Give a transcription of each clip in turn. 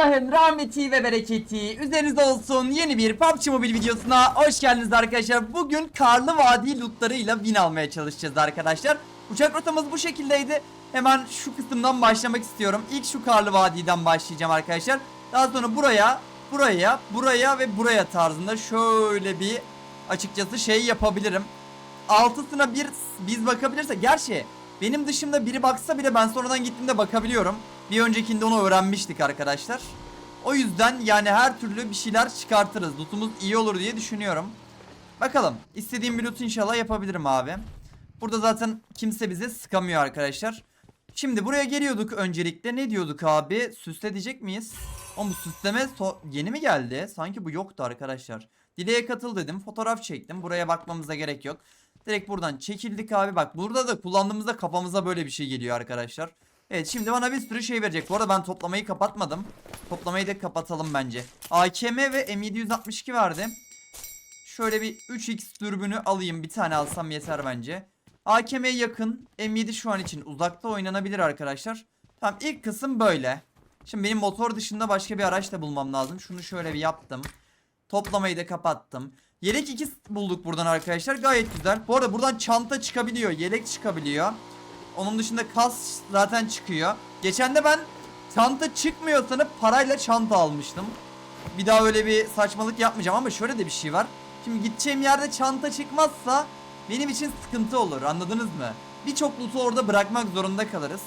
Allah'ın rahmeti ve bereketi üzerinizde olsun. Yeni bir PUBG Mobile videosuna hoş geldiniz arkadaşlar. Bugün Karlı Vadi lootlarıyla win almaya çalışacağız arkadaşlar. Uçak rotamız bu şekildeydi. Hemen şu kısımdan başlamak istiyorum. İlk şu Karlı Vadi'den başlayacağım arkadaşlar. Daha sonra buraya, buraya, buraya ve buraya tarzında şöyle bir açıkçası şey yapabilirim. Altısına bir biz bakabilirsek gerçi benim dışımda biri baksa bile ben sonradan gittiğimde bakabiliyorum. Bir öncekinde onu öğrenmiştik arkadaşlar. O yüzden yani her türlü bir şeyler çıkartırız. Lootumuz iyi olur diye düşünüyorum. Bakalım. istediğim bir loot inşallah yapabilirim abi. Burada zaten kimse bize sıkamıyor arkadaşlar. Şimdi buraya geliyorduk öncelikle. Ne diyorduk abi? Süsle diyecek miyiz? Ama bu süsleme so- yeni mi geldi? Sanki bu yoktu arkadaşlar. Dileğe katıl dedim. Fotoğraf çektim. Buraya bakmamıza gerek yok. Direkt buradan çekildik abi. Bak burada da kullandığımızda kafamıza böyle bir şey geliyor arkadaşlar. Evet şimdi bana bir sürü şey verecek. Bu arada ben toplamayı kapatmadım. Toplamayı da kapatalım bence. AKM ve M762 verdi. Şöyle bir 3x dürbünü alayım. Bir tane alsam yeter bence. AKM'ye yakın. M7 şu an için uzakta oynanabilir arkadaşlar. Tamam ilk kısım böyle. Şimdi benim motor dışında başka bir araç da bulmam lazım. Şunu şöyle bir yaptım. Toplamayı da kapattım. Yelek 2 bulduk buradan arkadaşlar. Gayet güzel. Bu arada buradan çanta çıkabiliyor. Yelek çıkabiliyor. Onun dışında kas zaten çıkıyor. Geçen de ben çanta çıkmıyor sanıp parayla çanta almıştım. Bir daha öyle bir saçmalık yapmayacağım ama şöyle de bir şey var. Şimdi gideceğim yerde çanta çıkmazsa benim için sıkıntı olur anladınız mı? Birçok loot'u orada bırakmak zorunda kalırız.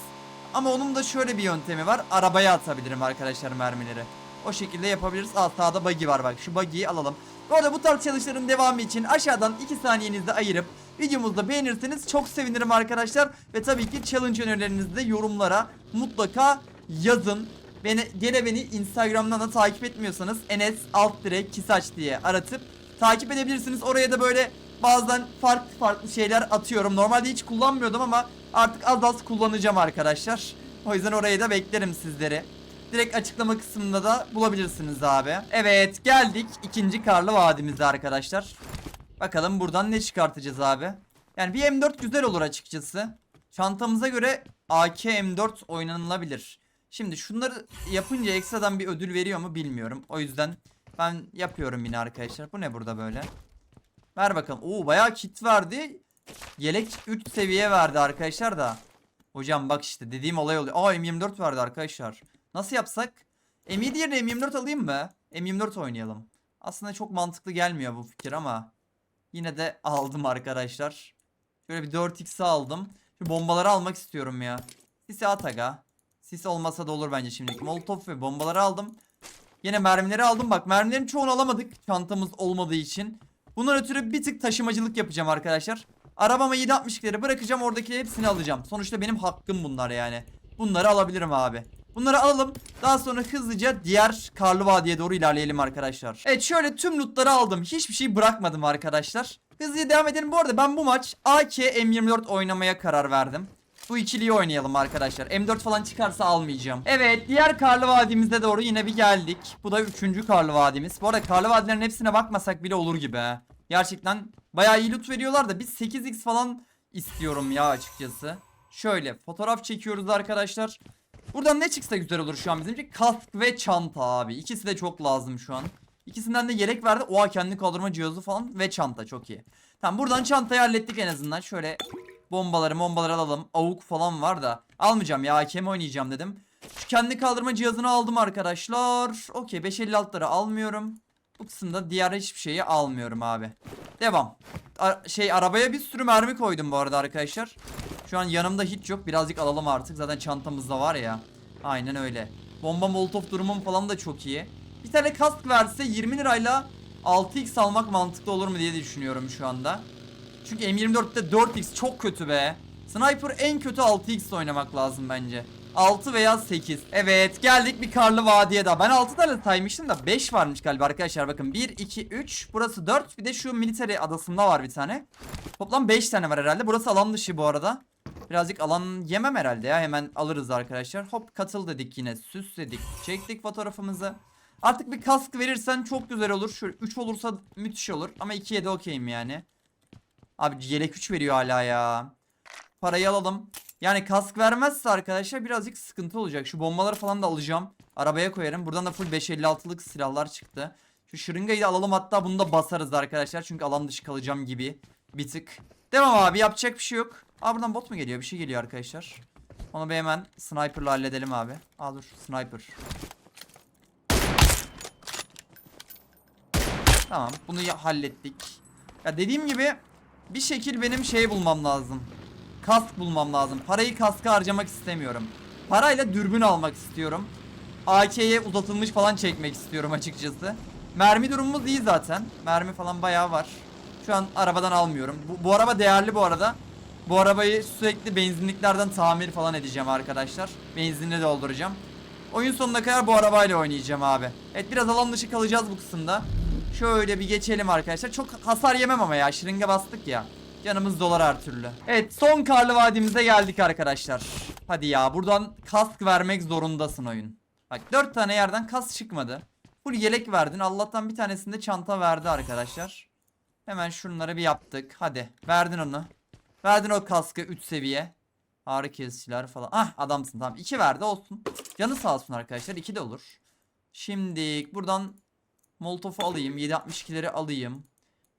Ama onun da şöyle bir yöntemi var. Arabaya atabilirim arkadaşlar mermileri. O şekilde yapabiliriz. Aa sağda buggy var bak. Şu buggy'yi alalım. Bu arada bu tarz çalışmaların devamı için aşağıdan 2 saniyenizi ayırıp videomuzu da beğenirseniz çok sevinirim arkadaşlar. Ve tabii ki challenge önerilerinizi de yorumlara mutlaka yazın. Beni, gene beni Instagram'dan da takip etmiyorsanız Enes alt direk kisaç diye aratıp takip edebilirsiniz. Oraya da böyle bazen farklı farklı şeyler atıyorum. Normalde hiç kullanmıyordum ama artık az az kullanacağım arkadaşlar. O yüzden oraya da beklerim sizleri. Direkt açıklama kısmında da bulabilirsiniz abi. Evet geldik ikinci karlı vadimize arkadaşlar. Bakalım buradan ne çıkartacağız abi. Yani bir M4 güzel olur açıkçası. Çantamıza göre AK M4 oynanılabilir. Şimdi şunları yapınca ekstradan bir ödül veriyor mu bilmiyorum. O yüzden ben yapıyorum yine arkadaşlar. Bu ne burada böyle? Ver bakalım. Oo bayağı kit verdi. Yelek 3 seviye verdi arkadaşlar da. Hocam bak işte dediğim olay oluyor. Aa M24 verdi arkadaşlar. Nasıl yapsak? M7 yerine M24 alayım mı? M24 oynayalım. Aslında çok mantıklı gelmiyor bu fikir ama. Yine de aldım arkadaşlar. Şöyle bir 4x aldım. Şu bombaları almak istiyorum ya. Sisi at aga. Sis olmasa da olur bence şimdilik. Molotov ve bombaları aldım. Yine mermileri aldım. Bak mermilerin çoğunu alamadık. Çantamız olmadığı için. Bundan ötürü bir tık taşımacılık yapacağım arkadaşlar. Arabama 7.62'leri bırakacağım. Oradaki hepsini alacağım. Sonuçta benim hakkım bunlar yani. Bunları alabilirim abi. Bunları alalım. Daha sonra hızlıca diğer Karlı Vadi'ye doğru ilerleyelim arkadaşlar. Evet şöyle tüm lootları aldım. Hiçbir şey bırakmadım arkadaşlar. Hızlıca devam edelim. Bu arada ben bu maç AK M24 oynamaya karar verdim. Bu ikiliyi oynayalım arkadaşlar. M4 falan çıkarsa almayacağım. Evet diğer Karlı Vadimizde doğru yine bir geldik. Bu da üçüncü Karlı Vadimiz. Bu arada Karlı Vadilerin hepsine bakmasak bile olur gibi. Gerçekten bayağı iyi loot veriyorlar da biz 8x falan istiyorum ya açıkçası. Şöyle fotoğraf çekiyoruz arkadaşlar. Buradan ne çıksa güzel olur şu an bizimki? Kask ve çanta abi. İkisi de çok lazım şu an. İkisinden de yelek verdi. Oha kendi kaldırma cihazı falan ve çanta çok iyi. Tamam buradan çantayı hallettik en azından. Şöyle bombaları bombaları alalım. Avuk falan var da. Almayacağım ya hakem oynayacağım dedim. Şu kendi kaldırma cihazını aldım arkadaşlar. Okey 556'ları almıyorum. Bu kısımda diğer hiçbir şeyi almıyorum abi. Devam. A- şey arabaya bir sürü mermi koydum bu arada arkadaşlar. Şu an yanımda hiç yok. Birazcık alalım artık. Zaten çantamızda var ya. Aynen öyle. Bomba molotof durumum falan da çok iyi. Bir tane kask verse 20 lirayla 6x almak mantıklı olur mu diye düşünüyorum şu anda. Çünkü M24'te 4x çok kötü be. Sniper en kötü 6x oynamak lazım bence. 6 veya 8. Evet geldik bir karlı vadiye daha. Ben 6 tane saymıştım da 5 varmış galiba arkadaşlar. Bakın 1, 2, 3. Burası 4. Bir de şu military adasında var bir tane. Toplam 5 tane var herhalde. Burası alan dışı bu arada. Birazcık alan yemem herhalde ya. Hemen alırız arkadaşlar. Hop katıl dedik yine. Süs dedik. Çektik fotoğrafımızı. Artık bir kask verirsen çok güzel olur. Şöyle 3 olursa müthiş olur. Ama 2'ye de okeyim yani. Abi yelek 3 veriyor hala ya. Parayı alalım. Yani kask vermezse arkadaşlar birazcık sıkıntı olacak. Şu bombaları falan da alacağım. Arabaya koyarım. Buradan da full 556'lık silahlar çıktı. Şu şırıngayı da alalım hatta bunu da basarız arkadaşlar. Çünkü alan dışı kalacağım gibi bir tık. Devam abi yapacak bir şey yok. Aa buradan bot mu geliyor? Bir şey geliyor arkadaşlar. Onu bir hemen sniper'la halledelim abi. Aa dur sniper. Tamam bunu hallettik. Ya dediğim gibi bir şekil benim şey bulmam lazım. Kask bulmam lazım. Parayı kaska harcamak istemiyorum. Parayla dürbün almak istiyorum. AK'ye uzatılmış falan çekmek istiyorum açıkçası. Mermi durumumuz iyi zaten. Mermi falan bayağı var. Şu an arabadan almıyorum. Bu, bu araba değerli bu arada. Bu arabayı sürekli benzinliklerden tamir falan edeceğim arkadaşlar. Benzinle dolduracağım. Oyun sonuna kadar bu arabayla oynayacağım abi. Evet biraz alan dışı kalacağız bu kısımda. Şöyle bir geçelim arkadaşlar. Çok hasar yemem ama ya. Şırınga bastık ya. Canımız dolar her türlü. Evet son karlı vadimize geldik arkadaşlar. Hadi ya buradan kask vermek zorundasın oyun. Bak 4 tane yerden kask çıkmadı. Full yelek verdin. Allah'tan bir tanesinde çanta verdi arkadaşlar. Hemen şunları bir yaptık. Hadi verdin onu. Verdin o kaskı 3 seviye. Ağrı kesiciler falan. Ah adamsın tamam. 2 verdi olsun. Canı sağ olsun arkadaşlar. 2 de olur. Şimdi buradan Molotof'u alayım. 7.62'leri alayım.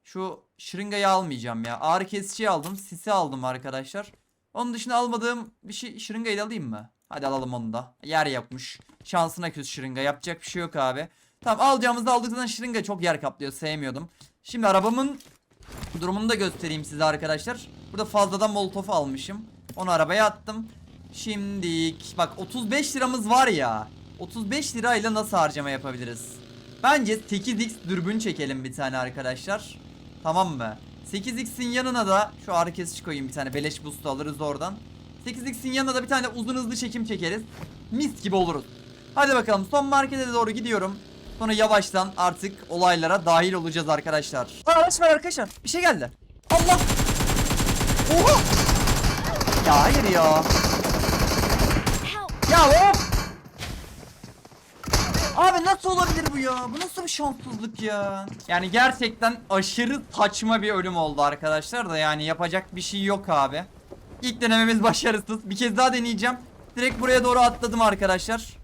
Şu şırıngayı almayacağım ya. Ağrı kesiciyi aldım. Sisi aldım arkadaşlar. Onun dışında almadığım bir şey şırıngayı da alayım mı? Hadi alalım onu da. Yer yapmış. Şansına küs şırınga. Yapacak bir şey yok abi. Tamam alacağımızda aldık zaten şırınga çok yer kaplıyor. Sevmiyordum. Şimdi arabamın durumunu da göstereyim size arkadaşlar. Burada fazladan molotof almışım. Onu arabaya attım. Şimdi bak 35 liramız var ya. 35 lirayla nasıl harcama yapabiliriz? Bence 8x dürbün çekelim bir tane arkadaşlar. Tamam mı? 8x'in yanına da şu ağrı kesici koyayım bir tane beleş boost alırız oradan. 8x'in yanına da bir tane uzun hızlı çekim çekeriz. Mis gibi oluruz. Hadi bakalım son markete doğru gidiyorum. Sonra yavaştan artık olaylara dahil olacağız arkadaşlar. Aa, araç var arkadaşlar. Bir şey geldi. Allah! Oha! Ya hayır ya. Ya of! Abi nasıl olabilir bu ya? Bu nasıl bir şanssızlık ya? Yani gerçekten aşırı saçma bir ölüm oldu arkadaşlar da yani yapacak bir şey yok abi. İlk denememiz başarısız. Bir kez daha deneyeceğim. Direkt buraya doğru atladım arkadaşlar.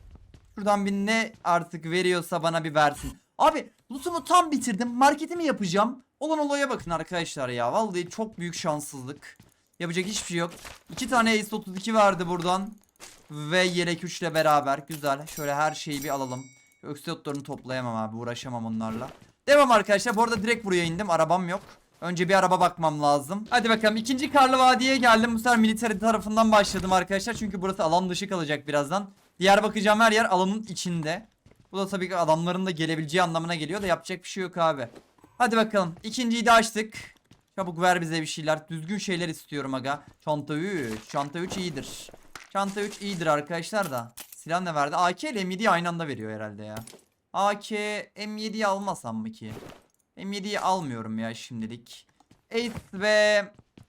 Şuradan bir ne artık veriyorsa bana bir versin. Abi lootumu tam bitirdim. Marketimi yapacağım. Olan olaya bakın arkadaşlar ya. Vallahi çok büyük şanssızlık. Yapacak hiçbir şey yok. İki tane Ace 32 verdi buradan. Ve yelek 3 ile beraber. Güzel. Şöyle her şeyi bir alalım. Öksiyotlarını toplayamam abi. Uğraşamam onlarla. Devam arkadaşlar. Bu arada direkt buraya indim. Arabam yok. Önce bir araba bakmam lazım. Hadi bakalım. ikinci Karlı Vadi'ye geldim. Bu sefer military tarafından başladım arkadaşlar. Çünkü burası alan dışı kalacak birazdan. Diğer bakacağım her yer alanın içinde. Bu da tabii ki adamların da gelebileceği anlamına geliyor da yapacak bir şey yok abi. Hadi bakalım. İkinciyi de açtık. Çabuk ver bize bir şeyler. Düzgün şeyler istiyorum aga. Çanta 3. Çanta 3 iyidir. Çanta 3 iyidir arkadaşlar da. Silah ne verdi? AK ile M7'yi aynı anda veriyor herhalde ya. AK M7'yi almasam mı ki? M7'yi almıyorum ya şimdilik. Ace ve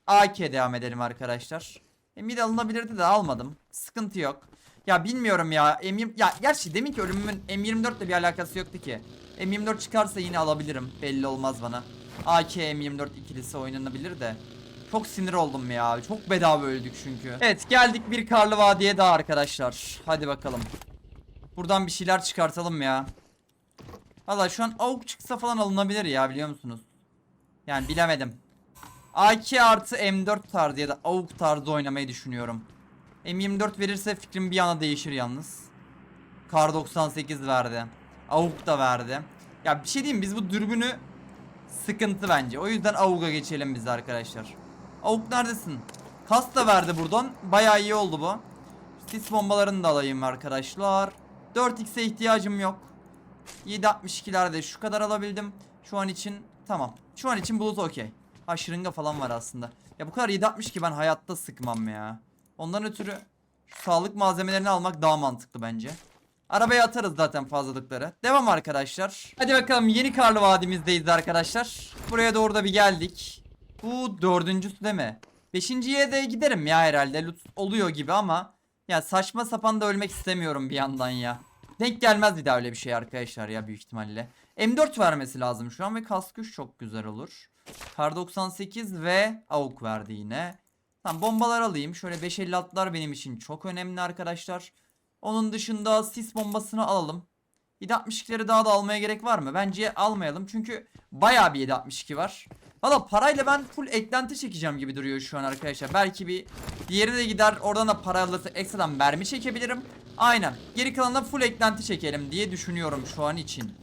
AK devam edelim arkadaşlar. M7 alınabilirdi de almadım. Sıkıntı yok. Ya bilmiyorum ya. M20 ya gerçi demin ki ölümümün M24 ile bir alakası yoktu ki. M24 çıkarsa yine alabilirim. Belli olmaz bana. AK M24 ikilisi oynanabilir de. Çok sinir oldum ya. Çok bedava öldük çünkü. Evet geldik bir karlı vadiye daha arkadaşlar. Hadi bakalım. Buradan bir şeyler çıkartalım ya. Valla şu an AUK çıksa falan alınabilir ya biliyor musunuz? Yani bilemedim. AK artı M4 tarzı ya da AUK tarzı oynamayı düşünüyorum. M24 verirse fikrim bir anda değişir yalnız. Kar 98 verdi. AUK da verdi. Ya bir şey diyeyim biz bu dürbünü sıkıntı bence. O yüzden AUK'a geçelim biz arkadaşlar. AUK neredesin? Kas da verdi buradan. Bayağı iyi oldu bu. Sis bombalarını da alayım arkadaşlar. 4x'e ihtiyacım yok. 7.62'lerde şu kadar alabildim. Şu an için tamam. Şu an için bulut okey. Ha şırınga falan var aslında. Ya bu kadar 7.62 ben hayatta sıkmam ya. Ondan ötürü sağlık malzemelerini almak daha mantıklı bence. Arabaya atarız zaten fazlalıkları. Devam arkadaşlar. Hadi bakalım yeni karlı vadimizdeyiz arkadaşlar. Buraya doğru da bir geldik. Bu dördüncüsü değil mi? Beşinciye de giderim ya herhalde. Loot oluyor gibi ama ya saçma sapan da ölmek istemiyorum bir yandan ya. Denk gelmez bir daha öyle bir şey arkadaşlar ya büyük ihtimalle. M4 vermesi lazım şu an ve kask 3 çok güzel olur. Kar 98 ve AUK verdi yine. Tamam bombalar alayım. Şöyle 556'lar benim için çok önemli arkadaşlar. Onun dışında sis bombasını alalım. 762'leri daha da almaya gerek var mı? Bence almayalım. Çünkü bayağı bir 762 var. Valla parayla ben full eklenti çekeceğim gibi duruyor şu an arkadaşlar. Belki bir diğeri de gider oradan da para alırsa ekstradan mermi çekebilirim. Aynen. Geri kalanına full eklenti çekelim diye düşünüyorum şu an için.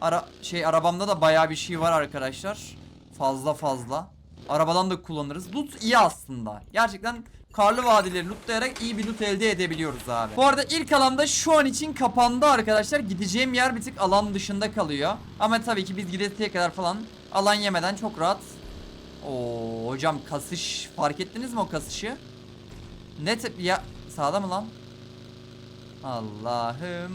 Ara şey arabamda da bayağı bir şey var arkadaşlar. Fazla fazla. Arabadan da kullanırız. Loot iyi aslında. Gerçekten karlı vadileri lootlayarak iyi bir loot elde edebiliyoruz abi. Bu arada ilk alanda şu an için kapandı arkadaşlar. Gideceğim yer bir tık alan dışında kalıyor. Ama tabii ki biz gidesiye kadar falan alan yemeden çok rahat. Oo hocam kasış fark ettiniz mi o kasışı? Ne tip ya sağda mı lan? Allah'ım.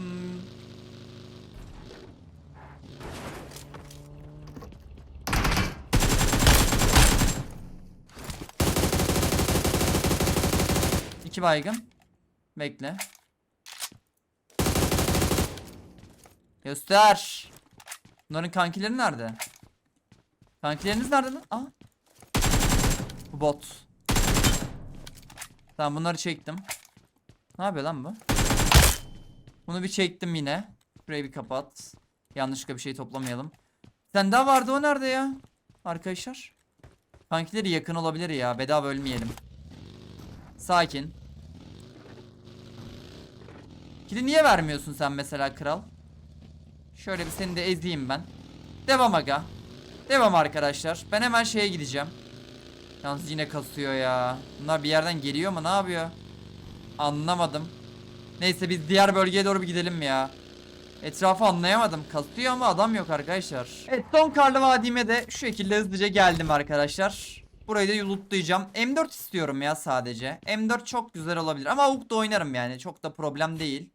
İki baygın. Bekle. Göster. Bunların kankileri nerede? Kankileriniz nerede lan? Aa. Bu bot. Tamam bunları çektim. Ne yapıyor lan bu? Bunu bir çektim yine. Burayı bir kapat. Yanlışlıkla bir şey toplamayalım. Sen daha vardı o nerede ya? Arkadaşlar. Kankileri yakın olabilir ya. Bedava ölmeyelim. Sakin. Kili niye vermiyorsun sen mesela kral? Şöyle bir seni de ezeyim ben. Devam aga. Devam arkadaşlar. Ben hemen şeye gideceğim. Yalnız yine kasıyor ya. Bunlar bir yerden geliyor mu? Ne yapıyor? Anlamadım. Neyse biz diğer bölgeye doğru bir gidelim ya. Etrafı anlayamadım. Kasıyor ama adam yok arkadaşlar. Evet son karlı vadime de şu şekilde hızlıca geldim arkadaşlar. Burayı da yulutlayacağım. M4 istiyorum ya sadece. M4 çok güzel olabilir ama AUK da oynarım yani. Çok da problem değil.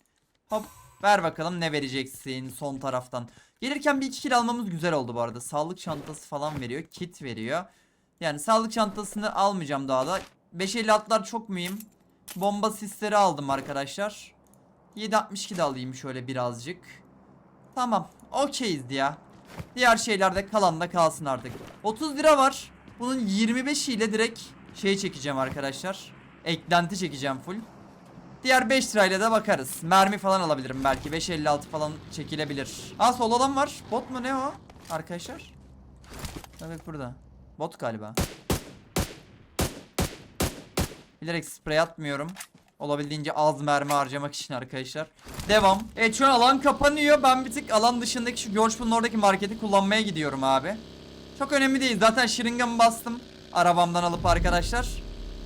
Hop ver bakalım ne vereceksin son taraftan. Gelirken bir iki almamız güzel oldu bu arada. Sağlık çantası falan veriyor. Kit veriyor. Yani sağlık çantasını almayacağım daha da. 556'lar çok mühim. Bomba sisleri aldım arkadaşlar. 762 de alayım şöyle birazcık. Tamam. Okeyiz ya. Diğer şeyler de kalan da kalsın artık. 30 lira var. Bunun 25 ile direkt şey çekeceğim arkadaşlar. Eklenti çekeceğim full. Diğer 5 lirayla da bakarız. Mermi falan alabilirim belki. 5.56 falan çekilebilir. Aa sol olan var. Bot mu ne o? Arkadaşlar. Evet burada. Bot galiba. Bilerek sprey atmıyorum. Olabildiğince az mermi harcamak için arkadaşlar. Devam. Evet şu an alan kapanıyor. Ben bir tık alan dışındaki şu Georgepool'un oradaki marketi kullanmaya gidiyorum abi. Çok önemli değil. Zaten şırıngamı bastım. Arabamdan alıp arkadaşlar.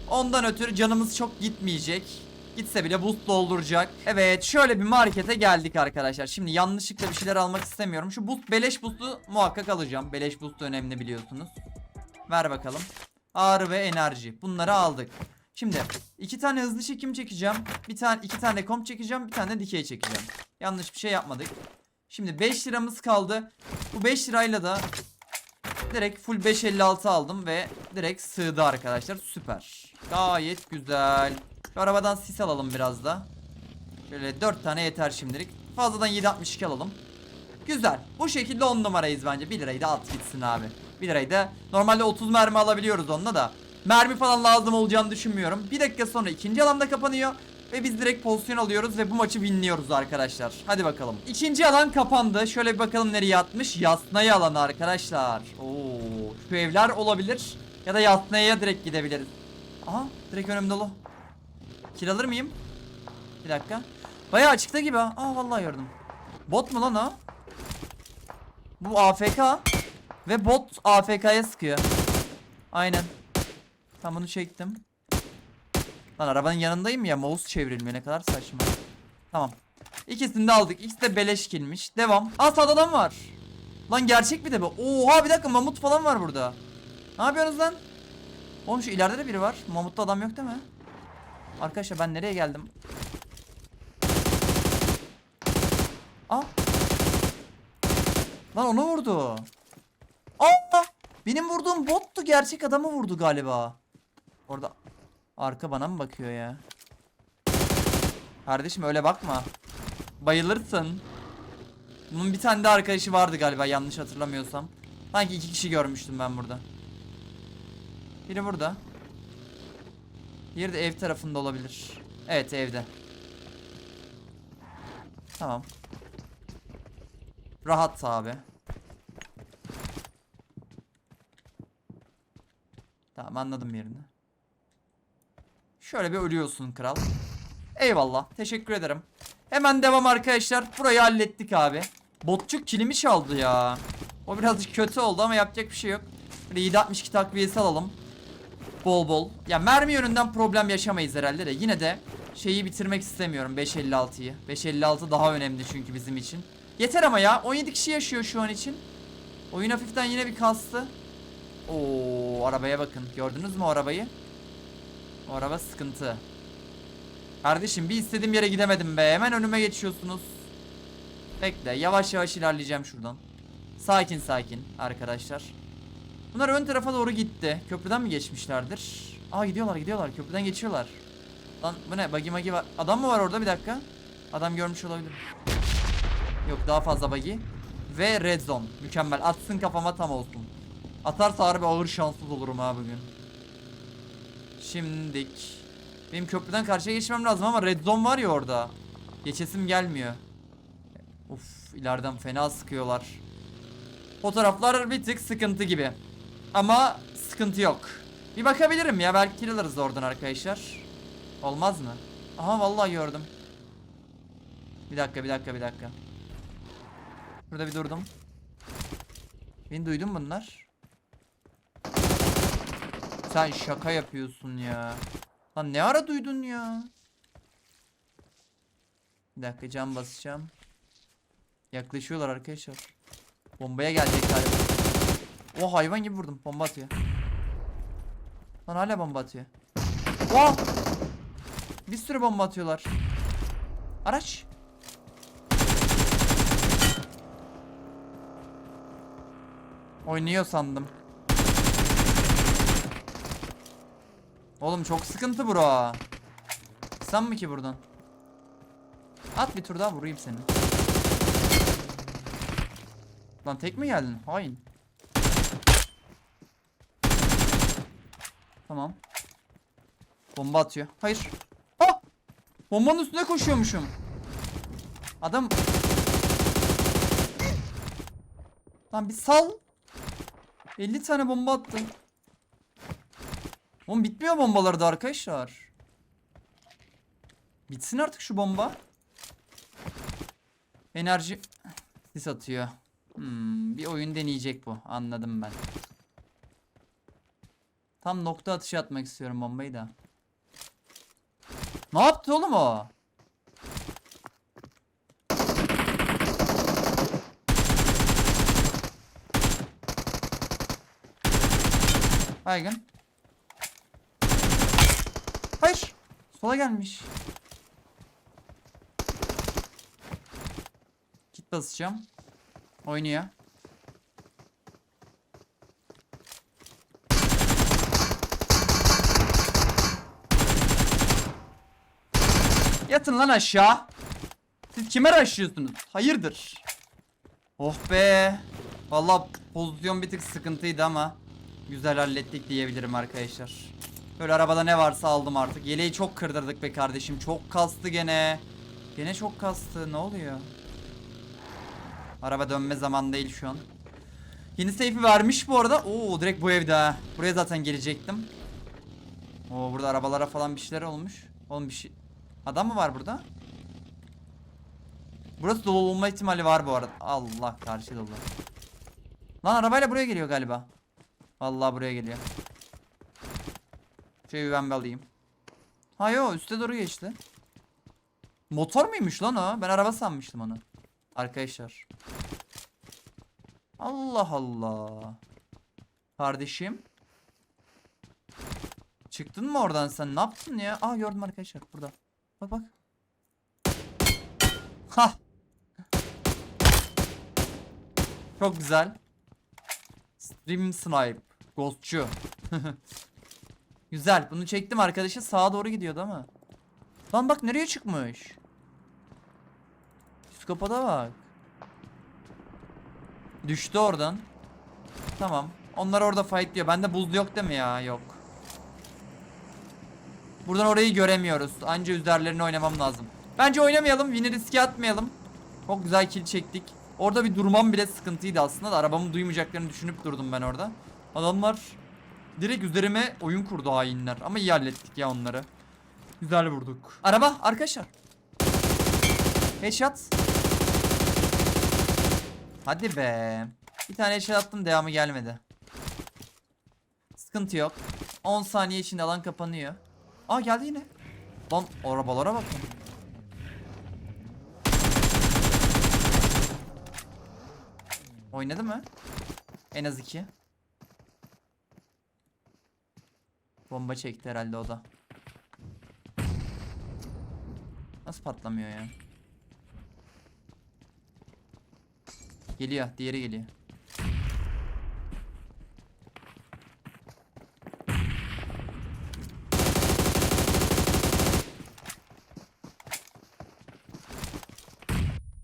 Ondan ötürü canımız çok gitmeyecek. Gitse bile boost dolduracak. Evet şöyle bir markete geldik arkadaşlar. Şimdi yanlışlıkla bir şeyler almak istemiyorum. Şu boost beleş boost'u muhakkak alacağım. Beleş boost önemli biliyorsunuz. Ver bakalım. Ağrı ve enerji. Bunları aldık. Şimdi iki tane hızlı çekim çekeceğim. Bir tane iki tane komp çekeceğim. Bir tane de dikey çekeceğim. Yanlış bir şey yapmadık. Şimdi 5 liramız kaldı. Bu 5 lirayla da direkt full 556 aldım ve direkt sığdı arkadaşlar. Süper. Gayet güzel. Şu arabadan sis alalım biraz da. Şöyle 4 tane yeter şimdilik. Fazladan 762 alalım. Güzel. Bu şekilde 10 numarayız bence. 1 lirayı da at gitsin abi. 1 lirayı da normalde 30 mermi alabiliyoruz onunla da. Mermi falan lazım olacağını düşünmüyorum. Bir dakika sonra ikinci alanda kapanıyor. Ve biz direkt pozisyon alıyoruz ve bu maçı winliyoruz arkadaşlar. Hadi bakalım. İkinci alan kapandı. Şöyle bir bakalım nereye atmış. Yasnaya alanı arkadaşlar. Oo, şu evler olabilir. Ya da Yasnaya'ya direkt gidebiliriz. Aha direkt önüm dolu. Kill alır mıyım? Bir dakika. Bayağı açıkta gibi ha. Aa vallahi gördüm. Bot mu lan o? Bu AFK. Ve bot AFK'ya sıkıyor. Aynen. Tam bunu çektim. Lan arabanın yanındayım ya mouse çevrilmiyor ne kadar saçma. Tamam. İkisini de aldık. İkisi de beleş kilmiş. Devam. Aa sağda adam var. Lan gerçek bir de bu. Oha bir dakika mamut falan var burada. Ne yapıyorsunuz lan? Oğlum şu ileride de biri var. Mamutta adam yok değil mi? Arkadaşlar ben nereye geldim? Aa. Lan onu vurdu. Aa! Benim vurduğum bottu. Gerçek adamı vurdu galiba. Orada arka bana mı bakıyor ya? Kardeşim öyle bakma. Bayılırsın. Bunun bir tane de arkadaşı vardı galiba yanlış hatırlamıyorsam. Sanki iki kişi görmüştüm ben burada. Biri burada. Diğeri de ev tarafında olabilir. Evet evde. Tamam. Rahat abi. Tamam anladım yerini. Şöyle bir ölüyorsun kral. Eyvallah. Teşekkür ederim. Hemen devam arkadaşlar. Burayı hallettik abi. Botçuk kilimi çaldı ya. O birazcık kötü oldu ama yapacak bir şey yok. Böyle 762 takviyesi alalım. Bol bol. Ya mermi yönünden problem yaşamayız herhalde de. Yine de şeyi bitirmek istemiyorum 556'yı. 556 daha önemli çünkü bizim için. Yeter ama ya. 17 kişi yaşıyor şu an için. Oyun hafiften yine bir kastı. Oo arabaya bakın. Gördünüz mü arabayı? O araba sıkıntı. Kardeşim bir istediğim yere gidemedim be. Hemen önüme geçiyorsunuz. Bekle. Yavaş yavaş ilerleyeceğim şuradan. Sakin sakin arkadaşlar. Bunlar ön tarafa doğru gitti. Köprüden mi geçmişlerdir? Aa gidiyorlar gidiyorlar. Köprüden geçiyorlar. Lan bu ne? Bagi magi var. Adam mı var orada bir dakika? Adam görmüş olabilir. Yok daha fazla bagi. Ve red zone. Mükemmel. Atsın kafama tam olsun. Atarsa harbi ağır şanssız olurum ha bugün. Şimdik. Benim köprüden karşıya geçmem lazım ama red zone var ya orada. Geçesim gelmiyor. Uf ileriden fena sıkıyorlar. Fotoğraflar bir tık sıkıntı gibi. Ama sıkıntı yok. Bir bakabilirim ya belki kill alırız oradan arkadaşlar. Olmaz mı? Aha vallahi gördüm. Bir dakika bir dakika bir dakika. Burada bir durdum. Beni duydun bunlar? Sen şaka yapıyorsun ya. Lan ne ara duydun ya? Bir dakika cam basacağım. Yaklaşıyorlar arkadaşlar. Bombaya gelecek galiba. O hayvan gibi vurdum. Bomba atıyor. Lan hala bomba atıyor. Oh! Bir sürü bomba atıyorlar. Araç. Oynuyor sandım. Oğlum çok sıkıntı bura. Sen mi ki buradan? At bir tur daha vurayım seni. Lan tek mi geldin? Hain. Tamam. Bomba atıyor. Hayır. Ah! Bombanın üstüne koşuyormuşum. Adam... Lan bir sal. 50 tane bomba attım. Oğlum bitmiyor bombaları da arkadaşlar. Bitsin artık şu bomba. Enerji sis atıyor. Hmm, bir oyun deneyecek bu. Anladım ben. Tam nokta atışı atmak istiyorum bombayı da. Ne yaptı oğlum o? Baygın. Hayır. Sola gelmiş. Kit basacağım. Oynuyor. Yatın lan aşağı. Siz kime aşıyorsunuz? Hayırdır? Oh be. Vallahi pozisyon bir tık sıkıntıydı ama güzel hallettik diyebilirim arkadaşlar. Böyle arabada ne varsa aldım artık. Yeleği çok kırdırdık be kardeşim. Çok kastı gene. Gene çok kastı. Ne oluyor? Araba dönme zaman değil şu an. Yeni safe'i vermiş bu arada. Oo direkt bu evde ha. Buraya zaten gelecektim. Oo burada arabalara falan bir şeyler olmuş. Oğlum bir şey. Adam mı var burada? Burası dolu olma ihtimali var bu arada. Allah karşı dolu. Lan arabayla buraya geliyor galiba. Vallahi buraya geliyor. Şöyle ben alayım. Ha yo üste doğru geçti. Motor muymuş lan o? Ben araba sanmıştım onu. Arkadaşlar. Allah Allah. Kardeşim. Çıktın mı oradan sen? Ne yaptın ya? Aa gördüm arkadaşlar burada. Bak bak. Ha. Çok güzel. Stream snipe. Ghostçu. güzel. Bunu çektim arkadaşı sağa doğru gidiyordu ama. Lan bak nereye çıkmış. Psikopata bak. Düştü oradan. Tamam. Onlar orada fight diyor. Bende buz yok değil mi ya? Yok. Buradan orayı göremiyoruz. Anca üzerlerine oynamam lazım. Bence oynamayalım. Win'i riske atmayalım. Çok güzel kill çektik. Orada bir durmam bile sıkıntıydı aslında da arabamı duymayacaklarını düşünüp durdum ben orada. Adamlar direkt üzerime oyun kurdu hainler. Ama iyi hallettik ya onları. Güzel vurduk. Araba arkadaşlar. Headshot. Hadi be. Bir tane headshot attım devamı gelmedi. Sıkıntı yok. 10 saniye içinde alan kapanıyor. Aa geldi yine. Lan arabalara bakın. Oynadı mı? En az iki. Bomba çekti herhalde o da. Nasıl patlamıyor ya? Geliyor, diğeri geliyor.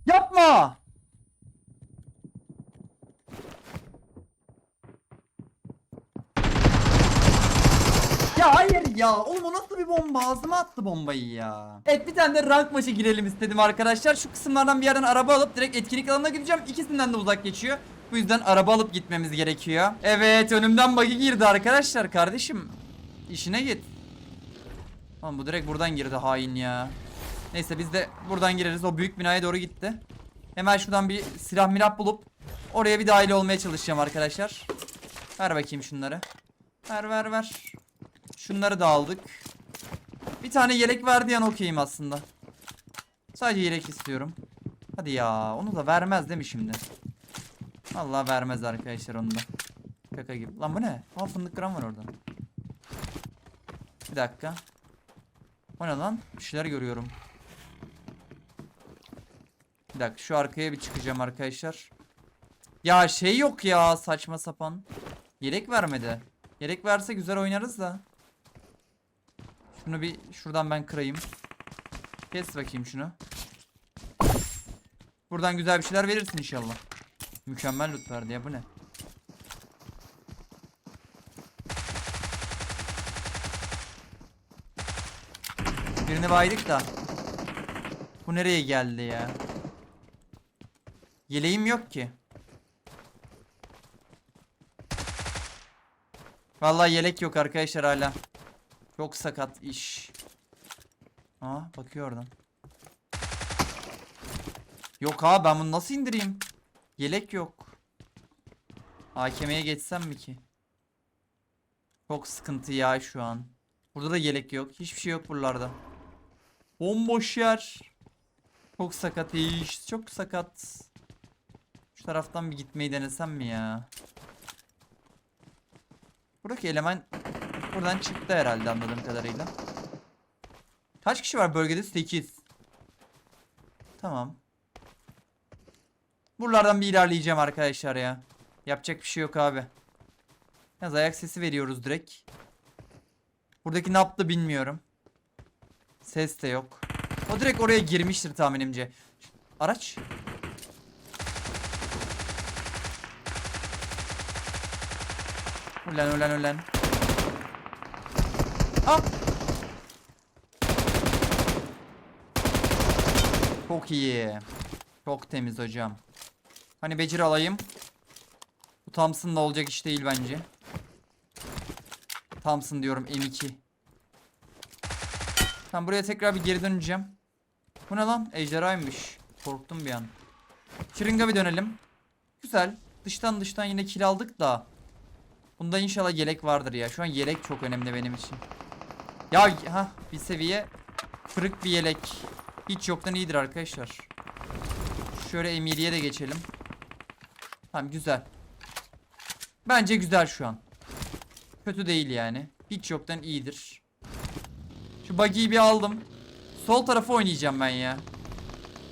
Yapma! Ya hayır ya. Oğlum o nasıl bir bomba? Ağzıma attı bombayı ya. Evet bir tane de rank maçı girelim istedim arkadaşlar. Şu kısımlardan bir yerden araba alıp direkt etkinlik alanına gideceğim. İkisinden de uzak geçiyor. Bu yüzden araba alıp gitmemiz gerekiyor. Evet önümden buggy girdi arkadaşlar. Kardeşim işine git. Lan bu direkt buradan girdi hain ya. Neyse biz de buradan gireriz. O büyük binaya doğru gitti. Hemen şuradan bir silah milah bulup oraya bir dahil olmaya çalışacağım arkadaşlar. Ver bakayım şunları. Ver ver ver. Şunları da aldık. Bir tane yelek verdi yan okeyim aslında. Sadece yelek istiyorum. Hadi ya onu da vermez değil mi şimdi? Allah vermez arkadaşlar onu da. Kaka gibi. Lan bu ne? Aa fındık gram var orada. Bir dakika. O ne lan? Bir şeyler görüyorum. Bir dakika şu arkaya bir çıkacağım arkadaşlar. Ya şey yok ya saçma sapan. Yelek vermedi. Yelek verse güzel oynarız da. Şunu bir şuradan ben kırayım. Kes bakayım şunu. Buradan güzel bir şeyler verirsin inşallah. Mükemmel loot verdi ya bu ne? Birini baydık da. Bu nereye geldi ya? Yeleğim yok ki. Vallahi yelek yok arkadaşlar hala. Çok sakat iş. Aa bakıyor oradan. Yok abi ben bunu nasıl indireyim? Yelek yok. AKM'ye geçsem mi ki? Çok sıkıntı ya şu an. Burada da yelek yok. Hiçbir şey yok buralarda. Bomboş yer. Çok sakat iş. Çok sakat. Şu taraftan bir gitmeyi denesem mi ya? Buradaki eleman buradan çıktı herhalde anladığım kadarıyla. Kaç kişi var bölgede? 8. Tamam. Buralardan bir ilerleyeceğim arkadaşlar ya. Yapacak bir şey yok abi. Yalnız ayak sesi veriyoruz direkt. Buradaki ne yaptı bilmiyorum. Ses de yok. O direkt oraya girmiştir tahminimce. Araç. Ulan ulan ulan. Çok iyi. Çok temiz hocam. Hani beceri alayım. Bu Thompson'la olacak iş değil bence. Thompson diyorum M2. Tamam buraya tekrar bir geri döneceğim. Bu ne lan? Ejderhaymış. Korktum bir an. Şırınga bir dönelim. Güzel. Dıştan dıştan yine kill aldık da. Bunda inşallah yelek vardır ya. Şu an yelek çok önemli benim için. Ya ha bir seviye kırık bir yelek. Hiç yoktan iyidir arkadaşlar. Şöyle M7'ye de geçelim. Tamam güzel. Bence güzel şu an. Kötü değil yani. Hiç yoktan iyidir. Şu buggy'yi bir aldım. Sol tarafı oynayacağım ben ya.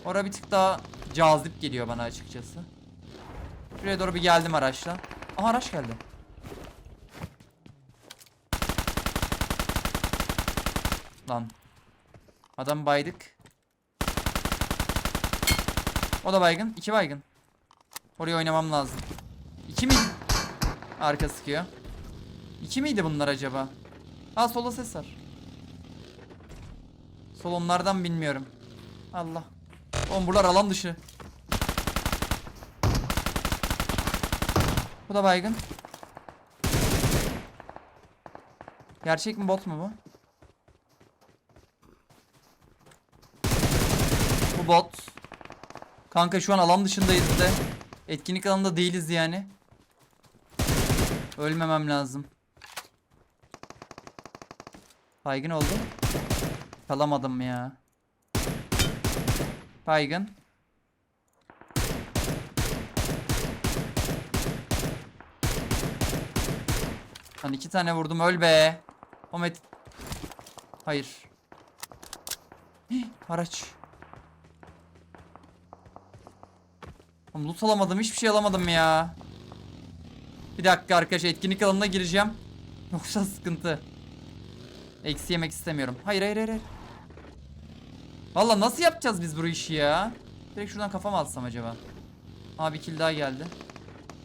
Ora bir tık daha cazip geliyor bana açıkçası. Şuraya doğru bir geldim araçla. Aha araç geldi. Lan. Adam baydık. O da baygın. iki baygın. Oraya oynamam lazım. İki mi? Arka sıkıyor. İki miydi bunlar acaba? Aa sola ses var. Sol onlardan bilmiyorum. Allah. Oğlum buralar alan dışı. Bu da baygın. Gerçek mi bot mu bu? Bot. Kanka şu an alan dışındayız de. Etkinlik alanında değiliz yani. Ölmemem lazım. Baygın oldu. Kalamadım ya. Baygın. Lan iki tane vurdum öl be. Omet. Hayır. Hih, araç. Oğlum loot alamadım hiçbir şey alamadım ya. Bir dakika arkadaşlar etkinlik alanına gireceğim. Yoksa sıkıntı. Eksi yemek istemiyorum. Hayır hayır hayır. Valla nasıl yapacağız biz bu işi ya? Direkt şuradan kafam alsam acaba? Abi kill daha geldi.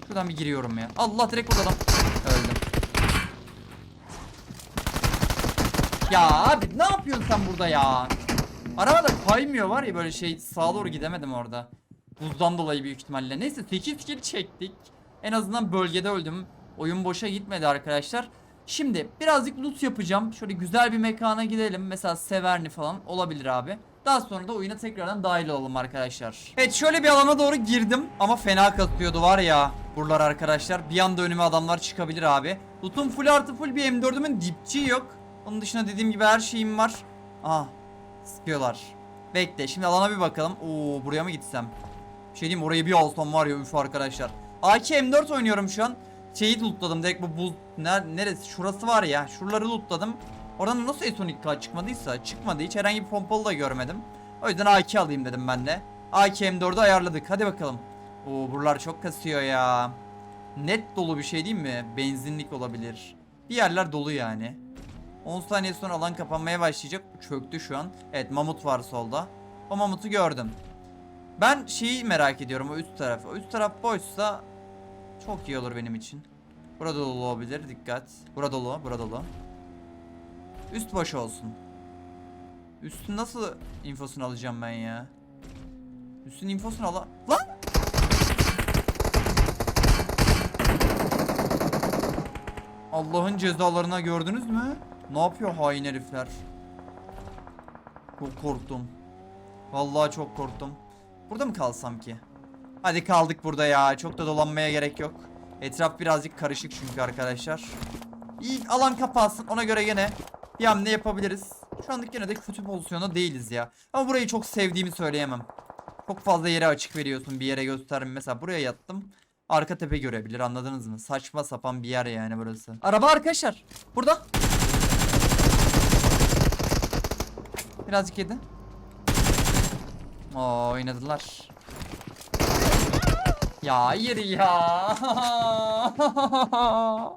Şuradan bir giriyorum ya. Allah direkt burada adam. Öldüm. Ya abi ne yapıyorsun sen burada ya? Araba da kaymıyor var ya böyle şey sağa doğru gidemedim orada. Buzdan dolayı büyük ihtimalle. Neyse 8 kill çektik. En azından bölgede öldüm. Oyun boşa gitmedi arkadaşlar. Şimdi birazcık loot yapacağım. Şöyle güzel bir mekana gidelim. Mesela Severni falan olabilir abi. Daha sonra da oyuna tekrardan dahil olalım arkadaşlar. Evet şöyle bir alana doğru girdim. Ama fena kasıyordu var ya. Buralar arkadaşlar. Bir anda önüme adamlar çıkabilir abi. Loot'um full artı full bir M4'ümün dipçiği yok. Onun dışında dediğim gibi her şeyim var. Aha. Sıkıyorlar. Bekle şimdi alana bir bakalım. Oo buraya mı gitsem? Bir şey diyeyim orayı bir alsam var ya üf arkadaşlar. AK M4 oynuyorum şu an. Şeyi lootladım direkt bu buz ner neresi şurası var ya şuraları lootladım. Oradan nasıl S12K çıkmadıysa çıkmadı hiç herhangi bir pompalı da görmedim. O yüzden AK alayım dedim ben de. AK M4'ü ayarladık hadi bakalım. Oo buralar çok kasıyor ya. Net dolu bir şey değil mi? Benzinlik olabilir. Bir yerler dolu yani. 10 saniye sonra alan kapanmaya başlayacak. Çöktü şu an. Evet mamut var solda. O mamutu gördüm. Ben şeyi merak ediyorum o üst tarafı. O üst taraf boşsa çok iyi olur benim için. Burada dolu olabilir dikkat. Burada dolu, burada dolu. Üst boş olsun. Üstün nasıl infosunu alacağım ben ya? Üstün infosunu ala... Lan! Allah'ın cezalarına gördünüz mü? Ne yapıyor hain herifler? Çok korktum. Vallahi çok korktum. Burada mı kalsam ki? Hadi kaldık burada ya. Çok da dolanmaya gerek yok. Etraf birazcık karışık çünkü arkadaşlar. İyi alan kapansın. Ona göre yine bir hamle yapabiliriz. Şu anlık yine de kötü pozisyonda değiliz ya. Ama burayı çok sevdiğimi söyleyemem. Çok fazla yere açık veriyorsun bir yere gösterme. Mesela buraya yattım. Arka tepe görebilir anladınız mı? Saçma sapan bir yer yani burası. Araba arkadaşlar. Burada. Birazcık yedi. Oo oynadılar. Ya hayır ya.